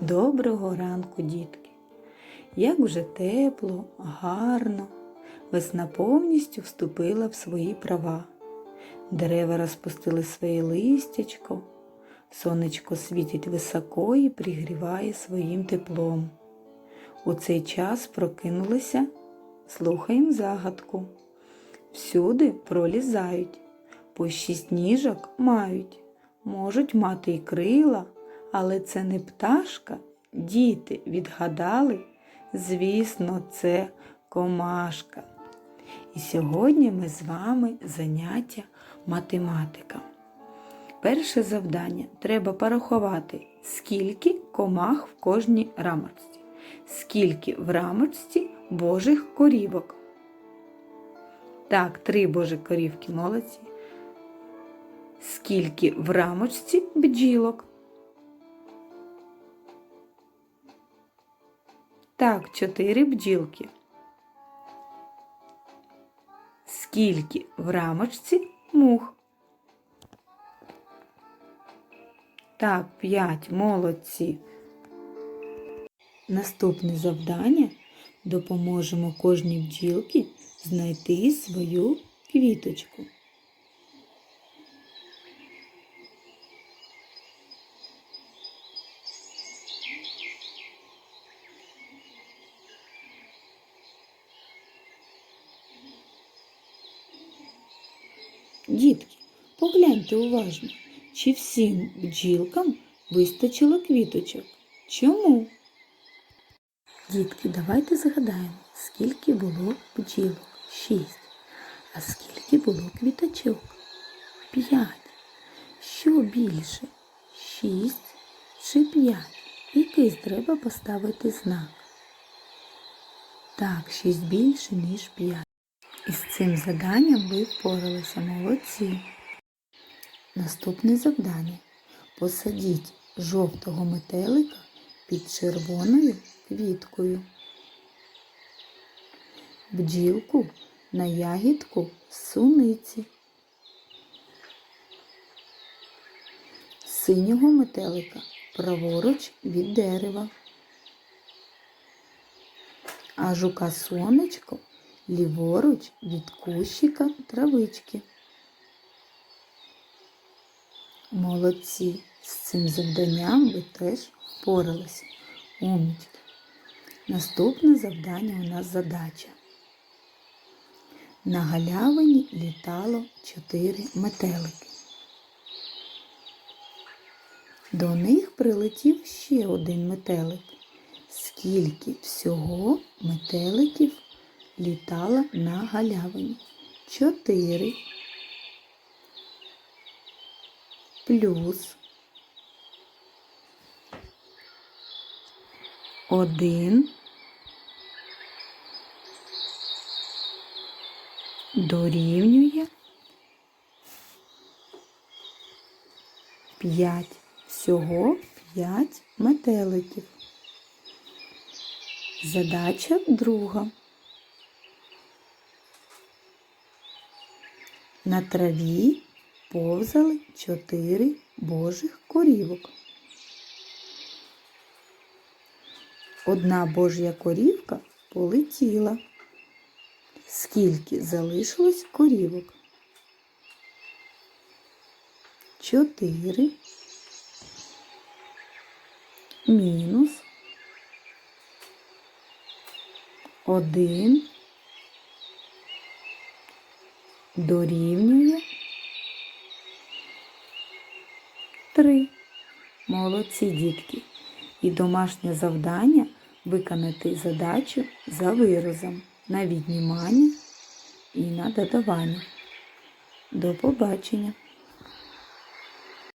Доброго ранку, дітки! Як вже тепло, гарно, весна повністю вступила в свої права. Дерева розпустили своє листячко, сонечко світить високо і пригріває своїм теплом. У цей час прокинулися, слухаємо загадку. Всюди пролізають, по шість ніжок мають, можуть мати й крила. Але це не пташка, діти відгадали, звісно, це комашка. І сьогодні ми з вами заняття математика. Перше завдання треба порахувати, скільки комах в кожній рамочці, скільки в рамочці божих корівок. Так, три божі корівки молодці. Скільки в рамочці бджілок. Так, чотири бджілки. Скільки в рамочці мух? Так, п'ять молодці. Наступне завдання допоможемо кожній бджілці знайти свою квіточку. Дітки, погляньте уважно, чи всім бджілкам вистачило квіточок? Чому? Дітки, давайте згадаємо, скільки було бджілок? Шість. А скільки було квіточок? П'ять. Що більше? Шість чи п'ять? Який треба поставити знак? Так, шість більше, ніж п'ять. І з цим заданням ви впоралися молодці. Наступне завдання. Посадіть жовтого метелика під червоною квіткою. Бджілку на ягідку суниці. Синього метелика праворуч від дерева. А жука сонечко ліворуч від кущика травички. Молодці! З цим завданням ви теж впоралися. Умнічки. Наступне завдання у нас задача. На галявині літало чотири метелики. До них прилетів ще один метелик. Скільки всього метеликів літала на галявині. Чотири плюс один дорівнює п'ять. Всього п'ять метеликів. Задача друга. На траві повзали чотири божих корівок. Одна божя корівка полетіла. Скільки залишилось корівок? Чотири мінус один дорівнює три. Молодці дітки. І домашнє завдання виконати задачу за виразом на віднімання і на додавання. До побачення!